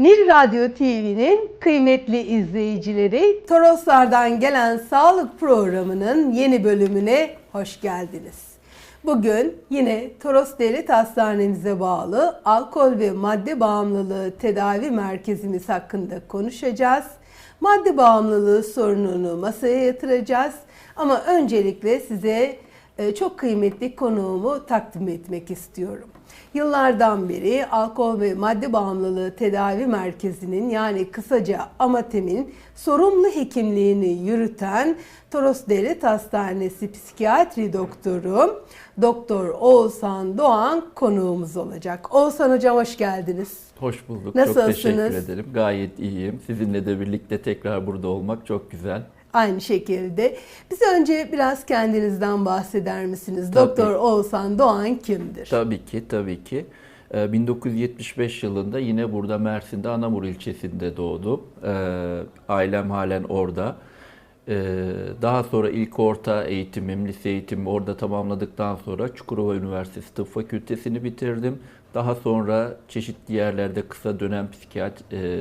Nil Radyo TV'nin kıymetli izleyicileri, Toroslardan gelen sağlık programının yeni bölümüne hoş geldiniz. Bugün yine Toros Devlet Hastanemize bağlı alkol ve madde bağımlılığı tedavi merkezimiz hakkında konuşacağız. Madde bağımlılığı sorununu masaya yatıracağız. Ama öncelikle size çok kıymetli konuğumu takdim etmek istiyorum. Yıllardan beri alkol ve madde bağımlılığı tedavi merkezinin yani kısaca AMATEM'in sorumlu hekimliğini yürüten Toros Devlet Hastanesi psikiyatri doktoru Doktor Oğuzhan Doğan konuğumuz olacak. Oğuzhan Hocam hoş geldiniz. Hoş bulduk. Nasılsınız? Çok teşekkür ederim. Gayet iyiyim. Sizinle de birlikte tekrar burada olmak çok güzel. Aynı şekilde. Bize önce biraz kendinizden bahseder misiniz? Tabii. Doktor Oğuzhan Doğan kimdir? Tabii ki, tabii ki. Ee, 1975 yılında yine burada Mersin'de Anamur ilçesinde doğdum. Ee, Ailem halen orada. Ee, Daha sonra ilk orta eğitimim, lise eğitimimi orada tamamladıktan sonra Çukurova Üniversitesi Tıp Fakültesini bitirdim. Daha sonra çeşitli yerlerde kısa dönem psikiyat, e,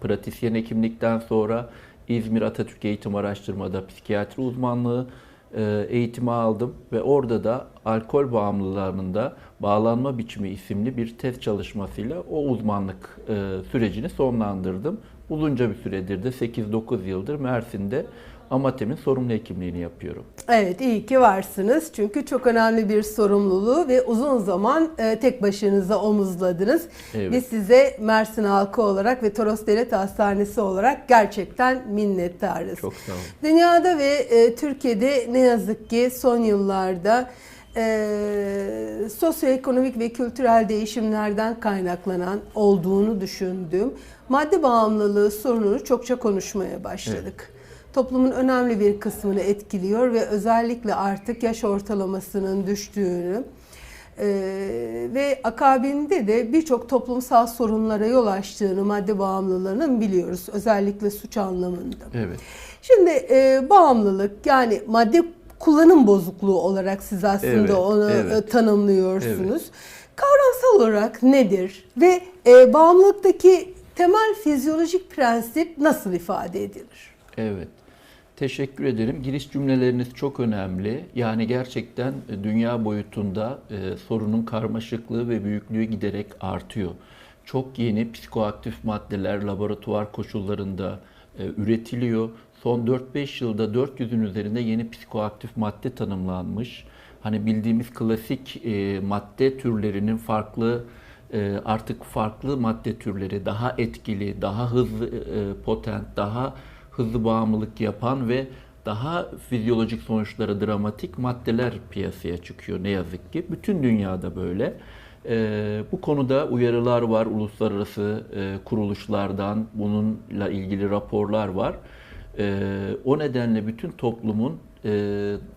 pratisyen hekimlikten sonra İzmir Atatürk Eğitim Araştırma'da psikiyatri uzmanlığı e, eğitimi aldım ve orada da alkol bağımlılığında bağlanma biçimi isimli bir tez çalışmasıyla o uzmanlık e, sürecini sonlandırdım. Uzunca bir süredir de 8-9 yıldır Mersin'de Amatem'in sorumlu hekimliğini yapıyorum. Evet iyi ki varsınız. Çünkü çok önemli bir sorumluluğu ve uzun zaman e, tek başınıza omuzladınız. Evet. Biz size Mersin halkı olarak ve Toros Devlet Hastanesi olarak gerçekten minnettarız. Çok sağ olun. Dünyada ve e, Türkiye'de ne yazık ki son yıllarda e, sosyoekonomik ve kültürel değişimlerden kaynaklanan olduğunu düşündüğüm madde bağımlılığı sorununu çokça konuşmaya başladık. Toplumun önemli bir kısmını etkiliyor ve özellikle artık yaş ortalamasının düştüğünü e, ve akabinde de birçok toplumsal sorunlara yol açtığını madde bağımlılığının biliyoruz. Özellikle suç anlamında. Evet. Şimdi e, bağımlılık yani madde kullanım bozukluğu olarak siz aslında Evet, onu evet. e, tanımlıyorsunuz. Kavramsal olarak nedir ve e, bağımlılıktaki temel fizyolojik prensip nasıl ifade edilir? Evet. Teşekkür ederim. Giriş cümleleriniz çok önemli. Yani gerçekten e, dünya boyutunda e, sorunun karmaşıklığı ve büyüklüğü giderek artıyor. Çok yeni psikoaktif maddeler laboratuvar koşullarında e, üretiliyor. Son 4-5 yılda 400'ün üzerinde yeni psikoaktif madde tanımlanmış. Hani bildiğimiz klasik e, madde türlerinin farklı e, artık farklı madde türleri daha etkili, daha hızlı e, potent, daha hızlı bağımlılık yapan ve daha fizyolojik sonuçları dramatik maddeler piyasaya çıkıyor ne yazık ki. Bütün dünyada böyle. Ee, bu konuda uyarılar var uluslararası e, kuruluşlardan, bununla ilgili raporlar var. Ee, o nedenle bütün toplumun e,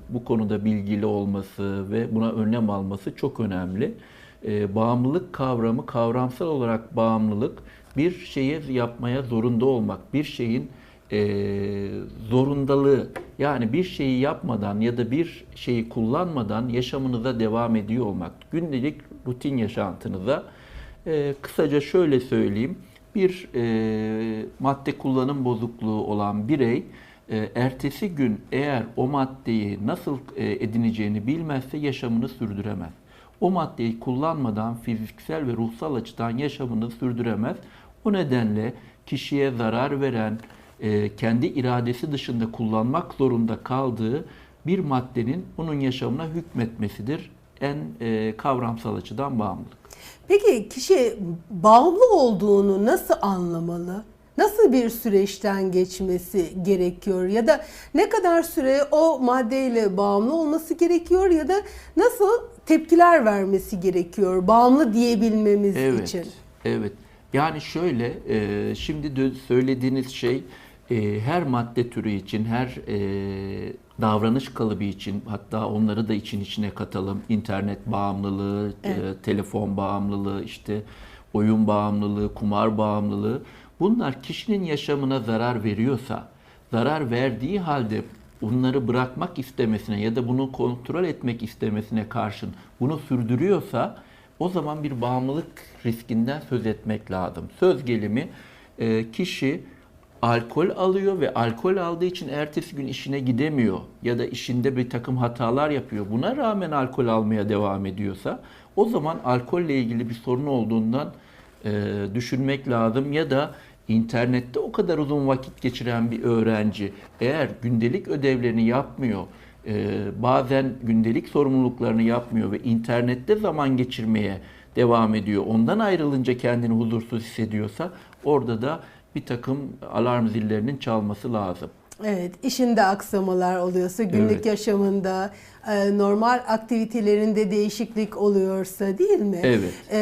bu konuda bilgili olması ve buna önlem alması çok önemli. Ee, bağımlılık kavramı, kavramsal olarak bağımlılık bir şeye yapmaya zorunda olmak, bir şeyin e, zorundalığı yani bir şeyi yapmadan ya da bir şeyi kullanmadan yaşamınıza devam ediyor olmak. Gündelik rutin yaşantınıza e, kısaca şöyle söyleyeyim. Bir e, madde kullanım bozukluğu olan birey e, ertesi gün eğer o maddeyi nasıl e, edineceğini bilmezse yaşamını sürdüremez. O maddeyi kullanmadan fiziksel ve ruhsal açıdan yaşamını sürdüremez. O nedenle kişiye zarar veren, e, kendi iradesi dışında kullanmak zorunda kaldığı bir maddenin onun yaşamına hükmetmesidir. En e, kavramsal açıdan bağımlılık. Peki kişi bağımlı olduğunu nasıl anlamalı? Nasıl bir süreçten geçmesi gerekiyor ya da ne kadar süre o maddeyle bağımlı olması gerekiyor ya da nasıl tepkiler vermesi gerekiyor bağımlı diyebilmemiz Evet, için? evet. Yani şöyle, e, şimdi söylediğiniz şey e, her madde türü için, her e, davranış kalıbı için, hatta onları da için içine katalım. İnternet bağımlılığı, e, telefon bağımlılığı, işte oyun bağımlılığı, kumar bağımlılığı. Bunlar kişinin yaşamına zarar veriyorsa, zarar verdiği halde bunları bırakmak istemesine ya da bunu kontrol etmek istemesine karşın bunu sürdürüyorsa o zaman bir bağımlılık riskinden söz etmek lazım. Söz gelimi e, kişi alkol alıyor ve alkol aldığı için ertesi gün işine gidemiyor ya da işinde bir takım hatalar yapıyor. Buna rağmen alkol almaya devam ediyorsa o zaman alkolle ilgili bir sorun olduğundan e, düşünmek lazım ya da internette o kadar uzun vakit geçiren bir öğrenci eğer gündelik ödevlerini yapmıyor, e, bazen gündelik sorumluluklarını yapmıyor ve internette zaman geçirmeye devam ediyor. Ondan ayrılınca kendini huzursuz hissediyorsa orada da bir takım alarm zillerinin çalması lazım. Evet, işinde aksamalar oluyorsa, günlük Evet. yaşamında, e, normal aktivitelerinde değişiklik oluyorsa değil mi? Evet. E,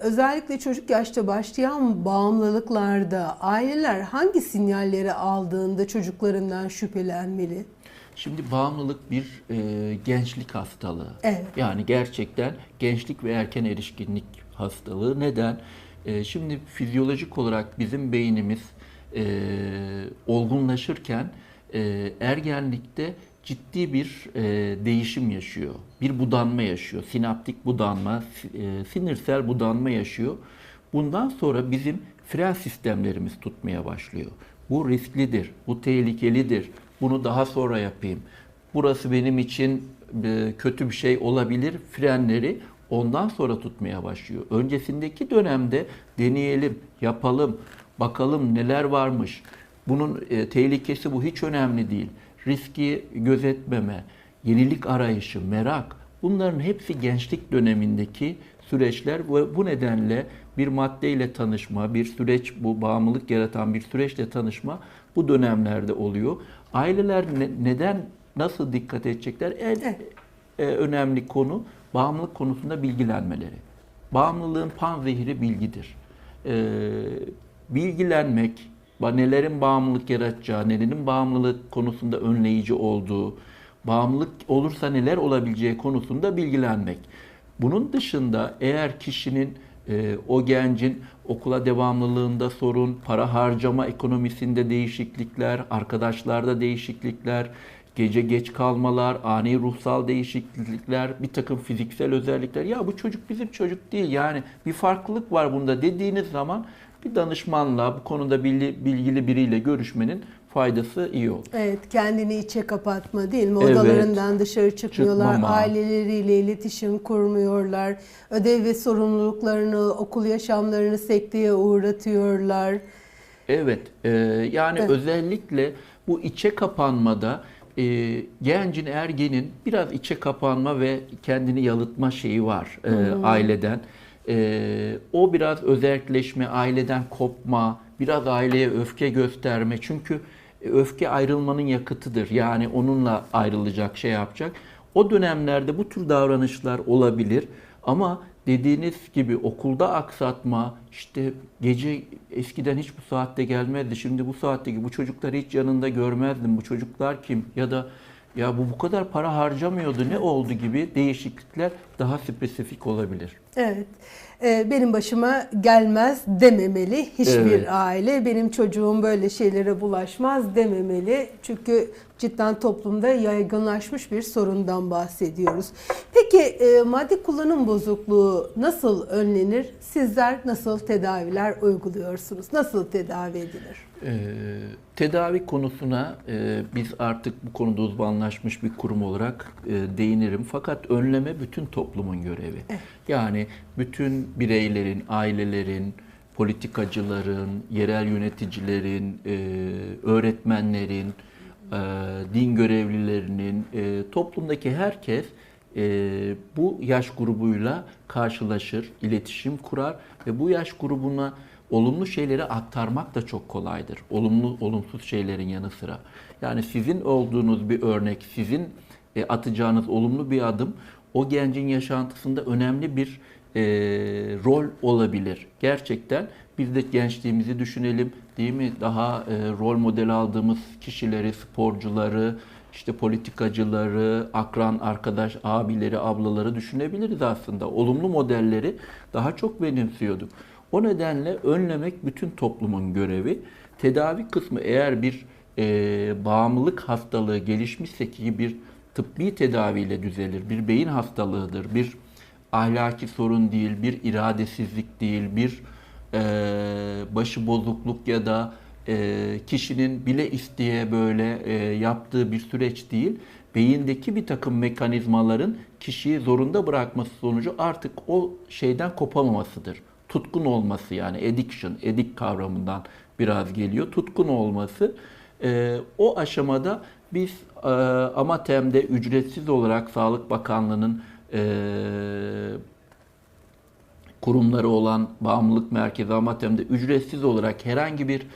özellikle çocuk yaşta başlayan bağımlılıklarda aileler hangi sinyalleri aldığında çocuklarından şüphelenmeli? Şimdi bağımlılık bir e, gençlik hastalığı. Evet. Yani gerçekten gençlik ve erken erişkinlik hastalığı. Neden? E, şimdi fizyolojik olarak bizim beynimiz e, olgunlaşırken e, ergenlikte ciddi bir e, değişim yaşıyor. Bir budanma yaşıyor. Sinaptik budanma, e, sinirsel budanma yaşıyor. Bundan sonra bizim fren sistemlerimiz tutmaya başlıyor. Bu risklidir, bu tehlikelidir. Bunu daha sonra yapayım. Burası benim için e, kötü bir şey olabilir. Frenleri ondan sonra tutmaya başlıyor. Öncesindeki dönemde deneyelim, yapalım, bakalım neler varmış. Bunun e, tehlikesi bu hiç önemli değil. Riski gözetmeme, yenilik arayışı, merak bunların hepsi gençlik dönemindeki süreçler ve bu nedenle bir maddeyle tanışma, bir süreç bu bağımlılık yaratan bir süreçle tanışma bu dönemlerde oluyor. Aileler ne- neden nasıl dikkat edecekler? En e, önemli konu bağımlılık konusunda bilgilenmeleri. Bağımlılığın panzehiri bilgidir. E, bilgilenmek, nelerin bağımlılık yaratacağı, nelerin bağımlılık konusunda önleyici olduğu, bağımlılık olursa neler olabileceği konusunda bilgilenmek. Bunun dışında eğer kişinin e, o gencin okula devamlılığında sorun, para harcama ekonomisinde değişiklikler, arkadaşlarda değişiklikler, gece geç kalmalar, ani ruhsal değişiklikler, bir takım fiziksel özellikler. Ya bu çocuk bizim çocuk değil yani bir farklılık var bunda dediğiniz zaman bir danışmanla bu konuda bilgi- bilgili biriyle görüşmenin faydası iyi olur. Evet, kendini içe kapatma değil mi? Evet. Odalarından dışarı çıkmıyorlar, Çıkmama. aileleriyle iletişim kurmuyorlar, ödev ve sorumluluklarını, okul yaşamlarını sekteye uğratıyorlar. Evet, e, yani Evet. özellikle bu içe kapanmada e, gencin, ergenin biraz içe kapanma ve kendini yalıtma şeyi var e, aileden. E, o biraz özelleşme, aileden kopma, biraz aileye öfke gösterme. Çünkü öfke ayrılmanın yakıtıdır. Yani onunla ayrılacak, şey yapacak. O dönemlerde bu tür davranışlar olabilir. Ama dediğiniz gibi okulda aksatma, işte gece eskiden hiç bu saatte gelmezdi. Şimdi bu saatte bu çocukları hiç yanında görmezdim. Bu çocuklar kim? Ya da ya bu bu kadar para harcamıyordu ne oldu gibi değişiklikler daha spesifik olabilir. Evet. Ee, Benim başıma gelmez dememeli hiçbir Evet. aile. Benim çocuğum böyle şeylere bulaşmaz dememeli. Çünkü cidden toplumda yaygınlaşmış bir sorundan bahsediyoruz. Peki e, madde kullanım bozukluğu nasıl önlenir? Sizler nasıl tedaviler uyguluyorsunuz? Nasıl tedavi edilir? Ee, tedavi konusuna e, biz artık bu konuda uzmanlaşmış bir kurum olarak e, değinirim. Fakat önleme bütün toplumun görevi. Yani bütün bireylerin, ailelerin, politikacıların, yerel yöneticilerin, e, öğretmenlerin, e, din görevlilerinin, e, toplumdaki herkes e, bu yaş grubuyla karşılaşır, iletişim kurar ve bu yaş grubuna olumlu şeyleri aktarmak da çok kolaydır. Olumlu, olumsuz şeylerin yanı sıra. Yani sizin olduğunuz bir örnek, sizin e, atacağınız olumlu bir adım o gencin yaşantısında önemli bir e, rol olabilir. Gerçekten biz de gençliğimizi düşünelim değil mi? Daha e, rol model aldığımız kişileri, sporcuları, işte politikacıları, akran arkadaş, abileri, ablaları düşünebiliriz aslında. Olumlu modelleri daha çok benimsiyorduk. O nedenle önlemek bütün toplumun görevi. Tedavi kısmı eğer bir e, bağımlılık hastalığı gelişmişse ki bir tıbbi tedaviyle düzelir, bir beyin hastalığıdır, bir ahlaki sorun değil, bir iradesizlik değil, bir e, başı bozukluk ya da e, kişinin bile isteye böyle e, yaptığı bir süreç değil. Beyindeki bir takım mekanizmaların kişiyi zorunda bırakması sonucu artık o şeyden kopamamasıdır. Tutkun olması yani addiction, edik kavramından biraz geliyor. Tutkun olması. E, o aşamada biz e, Amatem'de ücretsiz olarak Sağlık Bakanlığı'nın e, kurumları olan Bağımlılık Merkezi Amatem'de ücretsiz olarak herhangi bir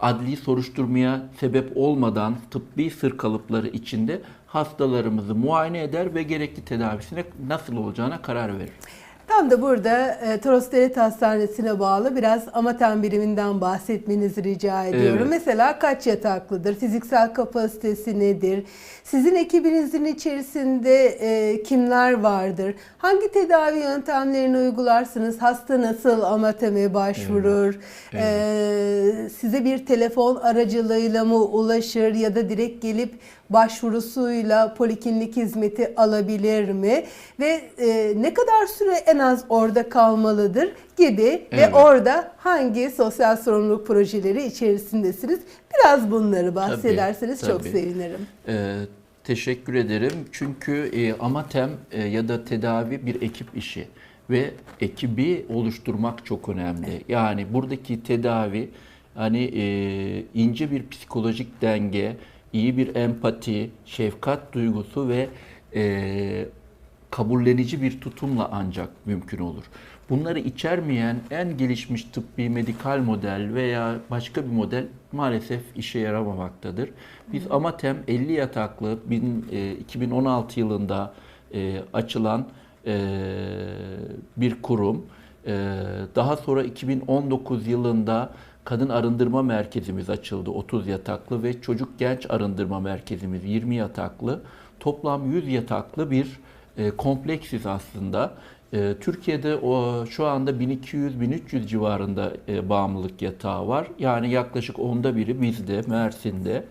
adli soruşturmaya sebep olmadan tıbbi sır kalıpları içinde hastalarımızı muayene eder ve gerekli tedavisine nasıl olacağına karar verir. Tam da burada e, Toros Devlet Hastanesi'ne bağlı biraz amatem biriminden bahsetmenizi rica ediyorum. Evet. Mesela kaç yataklıdır? Fiziksel kapasitesi nedir? Sizin ekibinizin içerisinde e, kimler vardır? Hangi tedavi yöntemlerini uygularsınız? Hasta nasıl amateme başvurur? E, size bir telefon aracılığıyla mı ulaşır ya da direkt gelip başvurusuyla poliklinik hizmeti alabilir mi? Ve e, ne kadar süre en az orada kalmalıdır gibi ve Evet. orada hangi sosyal sorumluluk projeleri içerisindesiniz? Biraz bunları bahsederseniz çok tabii. sevinirim. Ee, teşekkür ederim. Çünkü e, Amatem e, ya da tedavi bir ekip işi ve ekibi oluşturmak çok önemli. Yani buradaki tedavi hani e, ince bir psikolojik denge, iyi bir empati, şefkat duygusu ve e, kabullenici bir tutumla ancak mümkün olur. Bunları içermeyen en gelişmiş tıbbi medikal model veya başka bir model maalesef işe yaramamaktadır. Biz Amatem 50 yataklı bin- e, 2016 yılında e, açılan e, bir kurum. Daha sonra 2019 yılında kadın arındırma merkezimiz açıldı 30 yataklı ve çocuk genç arındırma merkezimiz 20 yataklı. Toplam 100 yataklı bir e, kompleksiz aslında. E, Türkiye'de o şu anda 1200-1300 civarında e, bağımlılık yatağı var. Yani yaklaşık onda biri bizde, Mersin'de.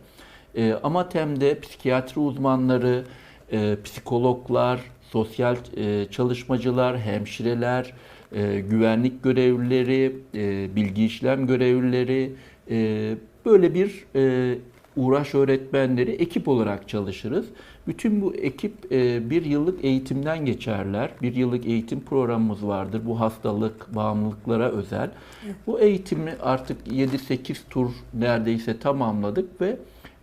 E, Amatem'de psikiyatri uzmanları, e, psikologlar, sosyal e, çalışmacılar, hemşireler, e, güvenlik görevlileri, e, bilgi işlem görevlileri, e, böyle bir e, uğraş öğretmenleri ekip olarak çalışırız. Bütün bu ekip e, bir yıllık eğitimden geçerler. Bir yıllık eğitim programımız vardır. Bu hastalık, bağımlılıklara özel. Bu eğitimi artık 7-8 tur neredeyse tamamladık ve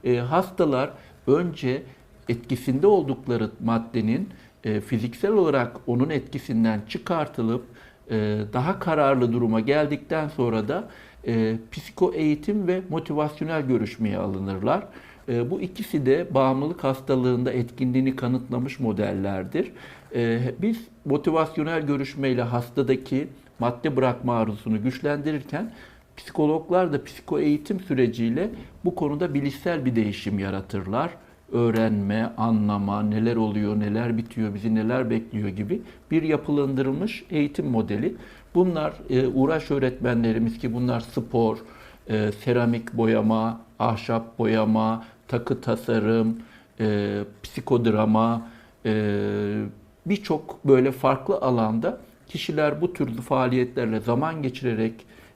e, hastalar önce etkisinde oldukları maddenin e, fiziksel olarak onun etkisinden çıkartılıp e, daha kararlı duruma geldikten sonra da e, psiko eğitim ve motivasyonel görüşmeye alınırlar. E, bu ikisi de bağımlılık hastalığında etkinliğini kanıtlamış modellerdir. E, biz motivasyonel görüşmeyle hastadaki madde bırakma arzusunu güçlendirirken psikologlar da psiko eğitim süreciyle bu konuda bilişsel bir değişim yaratırlar öğrenme, anlama, neler oluyor, neler bitiyor, bizi neler bekliyor gibi bir yapılandırılmış eğitim modeli. Bunlar e, uğraş öğretmenlerimiz ki bunlar spor, e, seramik boyama, ahşap boyama, takı tasarım, e, psikodrama, e, birçok böyle farklı alanda kişiler bu türlü faaliyetlerle zaman geçirerek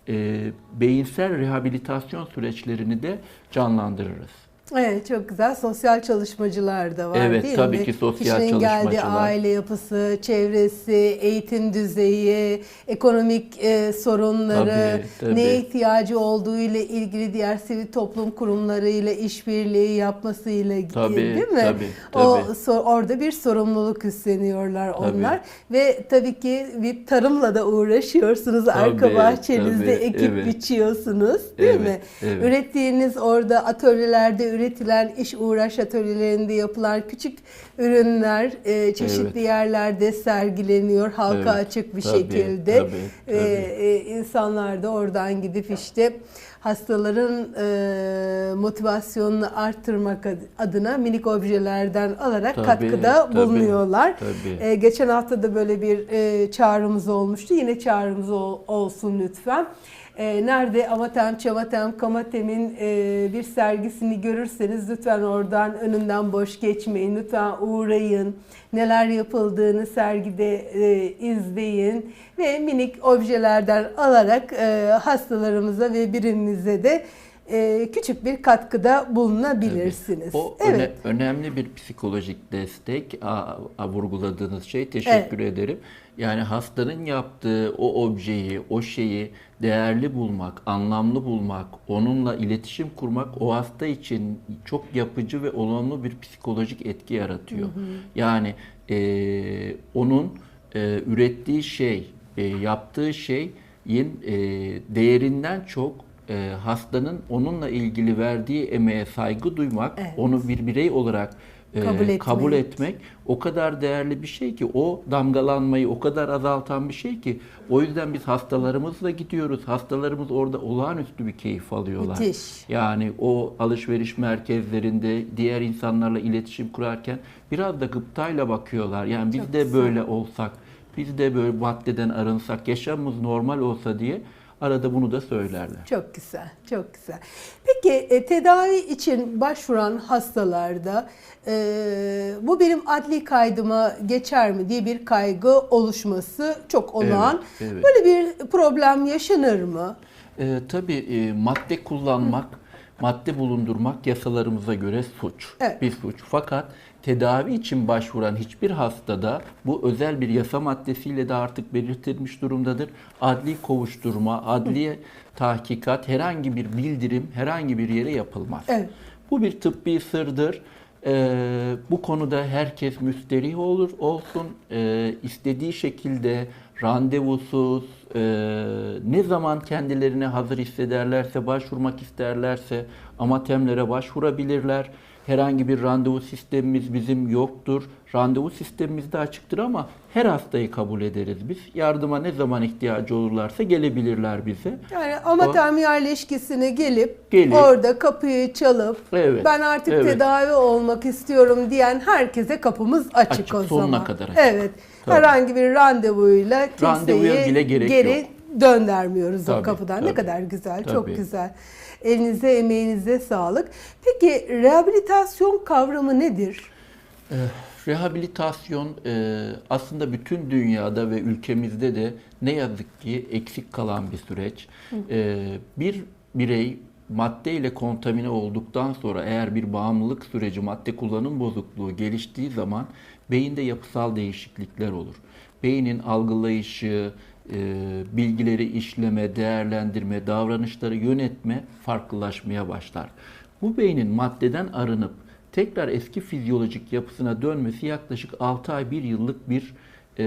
e, beyinsel rehabilitasyon süreçlerini de canlandırırız. Evet çok güzel. Sosyal çalışmacılar da var Evet, değil tabii mi? ki sosyal Kişinin geldiği çalışmacılar. aile yapısı, çevresi, eğitim düzeyi, ekonomik e, sorunları, Tabii, tabii. neye ihtiyacı olduğu ile ilgili diğer sivil toplum kurumları ile işbirliği yapmasıyla Tabii, değil mi? tabii, O tabii. so- orada bir sorumluluk üstleniyorlar Tabii. onlar ve tabii ki bir tarımla da uğraşıyorsunuz. Tabii, Arka bahçenizde tabii, ekip evet. biçiyorsunuz değil Evet, mi? evet. Ürettiğiniz orada atölyelerde üretilen iş uğraş atölyelerinde yapılan küçük ürünler e, çeşitli Evet. yerlerde sergileniyor halka Evet, açık bir tabii, şekilde. tabii, E, tabii. e, insanlar da oradan gidip işte hastaların e, motivasyonunu arttırmak ad- adına minik objelerden alarak Tabii, katkıda tabii, bulunuyorlar. tabii. E, geçen hafta da böyle bir e, çağrımız olmuştu. Yine çağrımız ol- olsun lütfen. E, nerede Amatem, Çamatem, Kamatem'in e, bir sergisini görürseniz lütfen oradan önünden boş geçmeyin. Lütfen uğrayın. Neler yapıldığını sergide e, izleyin ve minik objelerden alarak e, hastalarımıza ve birimimize de e, küçük bir katkıda bulunabilirsiniz. O evet. öne- önemli bir psikolojik destek a, a- vurguladığınız şey. Teşekkür ederim. Yani hastanın yaptığı o objeyi, o şeyi değerli bulmak, anlamlı bulmak, onunla iletişim kurmak o hasta için çok yapıcı ve olumlu bir psikolojik etki yaratıyor. Yani e, onun e, ürettiği şey, e, yaptığı şeyin e, değerinden çok e, hastanın onunla ilgili verdiği emeğe saygı duymak, Evet. onu bir birey olarak e, Kabul kabul, etmek. etmek o kadar değerli bir şey ki o damgalanmayı o kadar azaltan bir şey ki o yüzden biz hastalarımızla gidiyoruz. Hastalarımız orada olağanüstü bir keyif alıyorlar. Müthiş. Yani o alışveriş merkezlerinde diğer insanlarla iletişim kurarken biraz da gıptayla bakıyorlar. Yani biz Çok de güzel. böyle olsak, biz de böyle maddeden arınsak, yaşamımız normal olsa diye arada bunu da söylerler. Çok güzel, çok güzel. Peki e, tedavi için başvuran hastalarda e, bu benim adli kaydıma geçer mi diye bir kaygı oluşması çok olağan. Evet, evet. Böyle bir problem yaşanır mı? Ee, tabii e, madde kullanmak, madde bulundurmak yasalarımıza göre suç. Evet. Bir suç. Fakat tedavi için başvuran hiçbir hastada bu özel bir yasa maddesiyle de artık belirtilmiş durumdadır. Adli kovuşturma, adli tahkikat, herhangi bir bildirim herhangi bir yere yapılmaz. Evet. Bu bir tıbbi sırdır. Ee, bu konuda herkes müsterih olur olsun. Ee, istediği şekilde randevusuz, e, ne zaman kendilerini hazır hissederlerse, başvurmak isterlerse amatemlere başvurabilirler. Herhangi bir randevu sistemimiz bizim yoktur. Randevu sistemimiz de açıktır ama her hastayı kabul ederiz biz. Yardıma ne zaman ihtiyacı olurlarsa gelebilirler bize. Yani amatem yerleşkesine gelip, Gelip- orada kapıyı çalıp Evet, ben artık evet. tedavi olmak istiyorum diyen herkese kapımız açık, Açık, o sonuna zaman. kadar açık. Evet. Tabii. Herhangi bir randevuyla Randevuya kimseyi bile gerek geri yok. döndermiyoruz o Tabii, kapıdan. Ne tabii. kadar güzel, çok Tabii. güzel. Elinize, emeğinize sağlık. Peki rehabilitasyon kavramı nedir? Eh, Rehabilitasyon e, aslında bütün dünyada ve ülkemizde de ne yazık ki eksik kalan bir süreç. E, Bir birey madde ile kontamine olduktan sonra eğer bir bağımlılık süreci, madde kullanım bozukluğu geliştiği zaman beyinde yapısal değişiklikler olur. Beynin algılayışı, e, bilgileri işleme, değerlendirme, davranışları yönetme farklılaşmaya başlar. Bu beynin maddeden arınıp tekrar eski fizyolojik yapısına dönmesi yaklaşık 6 ay 1 yıllık bir e,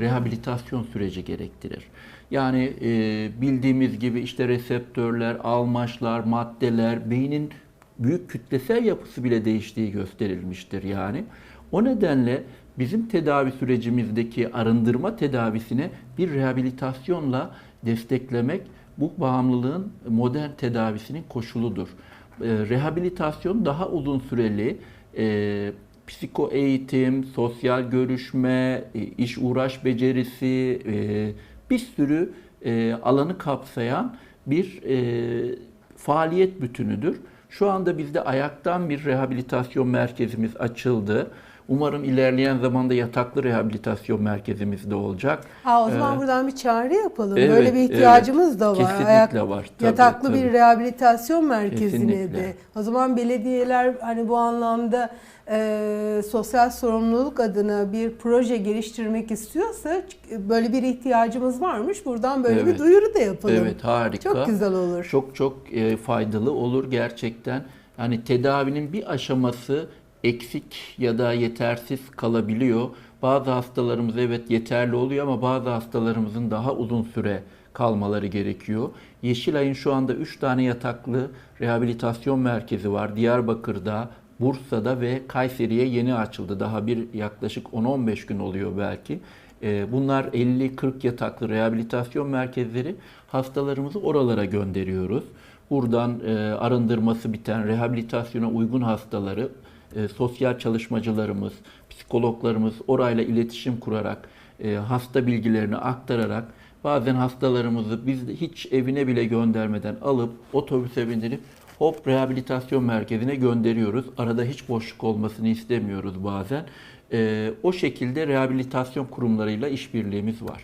rehabilitasyon süreci gerektirir. Yani e, bildiğimiz gibi işte reseptörler, almaçlar, maddeler, beynin büyük kütlesel yapısı bile değiştiği gösterilmiştir yani. O nedenle bizim tedavi sürecimizdeki arındırma tedavisine bir rehabilitasyonla desteklemek bu bağımlılığın modern tedavisinin koşuludur. E, rehabilitasyon daha uzun süreli e, psiko eğitim, sosyal görüşme, e, iş uğraş becerisi, e, bir sürü e, alanı kapsayan bir e, faaliyet bütünüdür. Şu anda bizde ayaktan bir rehabilitasyon merkezimiz açıldı. Umarım ilerleyen zamanda yataklı rehabilitasyon merkezimiz de olacak. Ha o zaman Ee, buradan bir çağrı yapalım. evet, Böyle bir ihtiyacımız da var. Kesinlikle var. Tabii, yataklı bir tabii. rehabilitasyon merkezine Kesinlikle. de. O zaman belediyeler hani bu anlamda e, sosyal sorumluluk adına bir proje geliştirmek istiyorsa böyle bir ihtiyacımız varmış. Buradan böyle bir Evet. duyuru da yapalım. Evet harika. Çok güzel olur. Çok çok e, faydalı olur gerçekten. Yani tedavinin bir aşaması eksik ya da yetersiz kalabiliyor. Bazı hastalarımız evet yeterli oluyor ama bazı hastalarımızın daha uzun süre kalmaları gerekiyor. Yeşilay'ın şu anda 3 tane yataklı rehabilitasyon merkezi var. Diyarbakır'da, Bursa'da ve Kayseri'ye yeni açıldı. Daha bir yaklaşık 10-15 gün oluyor belki. Ee, Bunlar 50-40 yataklı rehabilitasyon merkezleri. Hastalarımızı oralara gönderiyoruz. Buradan e, arındırması biten, rehabilitasyona uygun hastaları e, sosyal çalışmacılarımız, psikologlarımız orayla iletişim kurarak, e, hasta bilgilerini aktararak Bazen hastalarımızı biz hiç evine bile göndermeden alıp otobüse bindirip hop rehabilitasyon merkezine gönderiyoruz. Arada hiç boşluk olmasını istemiyoruz bazen. Ee, o şekilde rehabilitasyon kurumlarıyla işbirliğimiz var.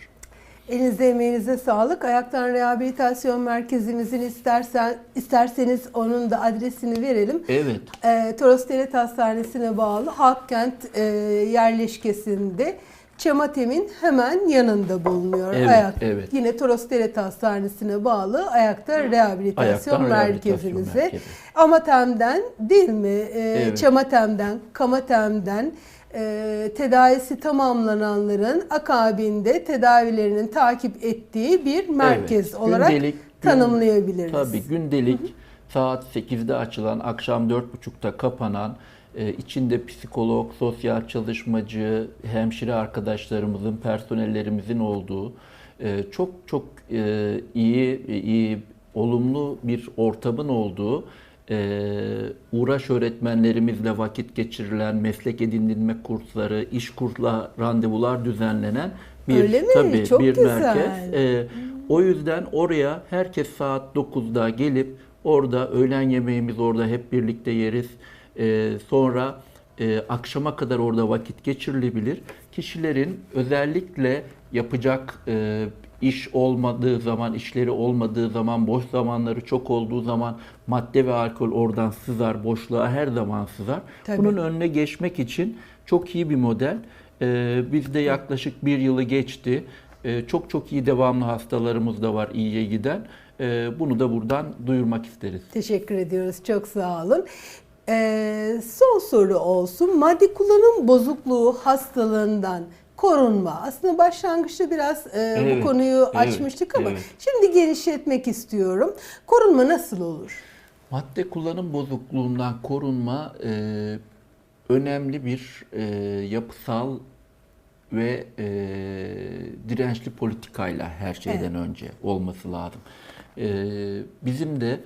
Elinize emeğinize sağlık. Ayaktan Rehabilitasyon Merkezimizin istersen isterseniz onun da adresini verelim. Evet. E, Toros Devlet Hastanesi'ne bağlı Halkkent e, yerleşkesinde Çematem'in hemen yanında bulunuyor. Evet, Ayak, evet. Yine Toros Devlet Hastanesi'ne bağlı Ayakta Rehabilitasyon Ayaktan Rehabilitasyon Merkezimize. Merkezi. Amatem'den değil mi? E, Evet. Çamatem'den, Kamatem'den e, tedavisi tamamlananların akabinde tedavilerinin takip ettiği bir merkez Evet, olarak gündelik, gün- tanımlayabiliriz. Tabii gündelik saat 8'de açılan, akşam 4.30'da kapanan, e, içinde psikolog, sosyal çalışmacı, hemşire arkadaşlarımızın, personellerimizin olduğu e, çok çok e, iyi, iyi, olumlu bir ortamın olduğu e, uğraş öğretmenlerimizle vakit geçirilen, meslek edindirme kursları, iş kursla randevular düzenlenen bir Öyle mi? tabii Çok bir güzel. merkez. E, o yüzden oraya herkes saat 9'da gelip orada öğlen yemeğimiz orada hep birlikte yeriz. E, sonra e, akşama kadar orada vakit geçirilebilir. Kişilerin özellikle yapacak e, iş olmadığı zaman, işleri olmadığı zaman, boş zamanları çok olduğu zaman madde ve alkol oradan sızar, boşluğa her zaman sızar. Tabii. Bunun önüne geçmek için çok iyi bir model. Ee, bizde yaklaşık bir yılı geçti. Ee, çok çok iyi devamlı hastalarımız da var iyiye giden. Ee, bunu da buradan duyurmak isteriz. Teşekkür ediyoruz. Çok sağ olun. Ee, son soru olsun. Madde kullanım bozukluğu hastalığından korunma. Aslında başlangıçta biraz e, Evet, bu konuyu evet, açmıştık ama evet. şimdi genişletmek istiyorum. Korunma nasıl olur? Madde kullanım bozukluğundan korunma e, önemli bir e, yapısal ve e, dirençli politikayla her şeyden önce olması lazım. E, bizim de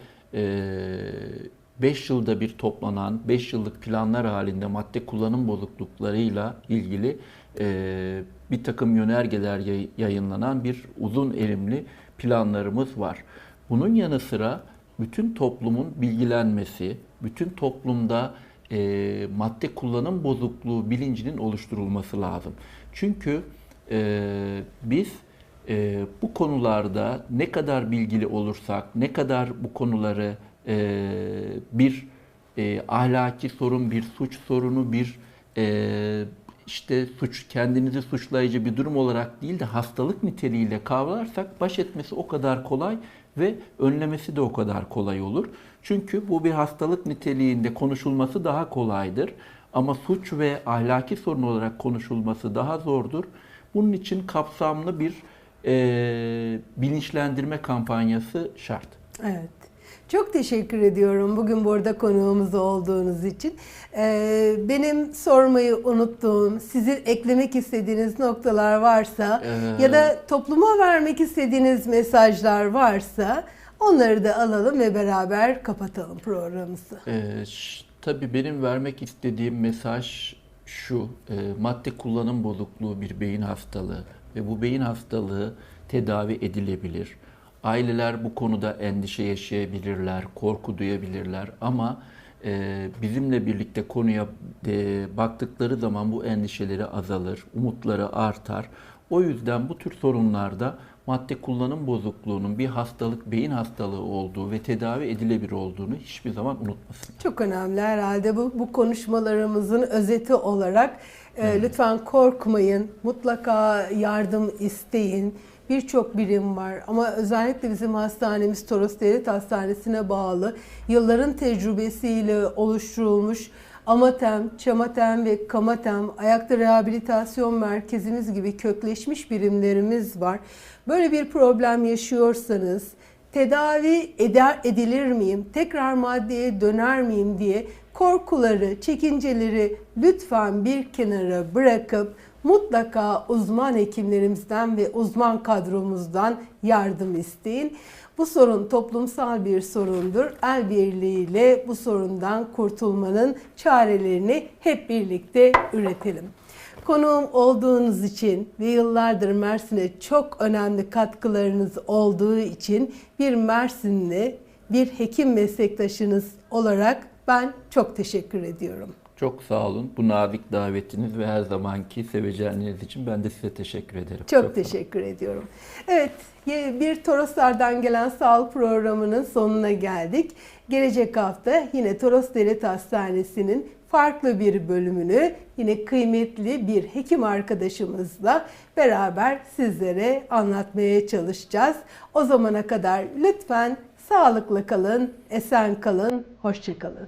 5 yılda bir toplanan 5 yıllık planlar halinde madde kullanım bozukluklarıyla ilgili e, bir takım yönergeler yay- yayınlanan bir uzun erimli planlarımız var. Bunun yanı sıra bütün toplumun bilgilenmesi, bütün toplumda e, madde kullanım bozukluğu bilincinin oluşturulması lazım. Çünkü e, biz e, bu konularda ne kadar bilgili olursak, ne kadar bu konuları e, bir e, ahlaki sorun, bir suç sorunu, bir e, işte suç kendinizi suçlayıcı bir durum olarak değil de hastalık niteliğiyle kavrarsak baş etmesi o kadar kolay ve önlemesi de o kadar kolay olur. Çünkü bu bir hastalık niteliğinde konuşulması daha kolaydır. Ama suç ve ahlaki sorun olarak konuşulması daha zordur. Bunun için kapsamlı bir e, bilinçlendirme kampanyası şart. Evet. Çok teşekkür ediyorum bugün burada konuğumuz olduğunuz için. Ee, benim sormayı unuttuğum, sizin eklemek istediğiniz noktalar varsa Ee, ya da topluma vermek istediğiniz mesajlar varsa onları da alalım ve beraber kapatalım programımızı. Ee, tabii benim vermek istediğim mesaj şu. e, madde kullanım bozukluğu bir beyin hastalığı ve bu beyin hastalığı tedavi edilebilir. Aileler bu konuda endişe yaşayabilirler, korku duyabilirler ama e, bizimle birlikte konuya e, baktıkları zaman bu endişeleri azalır, umutları artar. O yüzden bu tür sorunlarda madde kullanım bozukluğunun bir hastalık, beyin hastalığı olduğu ve tedavi edilebilir olduğunu hiçbir zaman unutmasın. Çok önemli herhalde bu, bu konuşmalarımızın özeti olarak e, lütfen korkmayın, mutlaka yardım isteyin. Birçok birim var ama özellikle bizim hastanemiz Toros Devlet Hastanesi'ne bağlı yılların tecrübesiyle oluşturulmuş Amatem, Çamatem ve Kamatem ayakta rehabilitasyon merkezimiz gibi kökleşmiş birimlerimiz var. Böyle bir problem yaşıyorsanız tedavi eder edilir miyim, tekrar maddeye döner miyim diye korkuları, çekinceleri lütfen bir kenara bırakıp mutlaka uzman hekimlerimizden ve uzman kadromuzdan yardım isteyin. Bu sorun toplumsal bir sorundur. El birliğiyle bu sorundan kurtulmanın çarelerini hep birlikte üretelim. Konuğum olduğunuz için ve yıllardır Mersin'e çok önemli katkılarınız olduğu için bir Mersinli, bir hekim meslektaşınız olarak ben çok teşekkür ediyorum. Çok sağ olun. Bu nazik davetiniz ve her zamanki sevecenliğiniz için ben de size teşekkür ederim. Çok, olun. teşekkür ediyorum. Evet, bir Toroslardan gelen sağlık programının sonuna geldik. Gelecek hafta yine Toros Devlet Hastanesi'nin farklı bir bölümünü yine kıymetli bir hekim arkadaşımızla beraber sizlere anlatmaya çalışacağız. O zamana kadar lütfen sağlıklı kalın, esen kalın, hoşça kalın.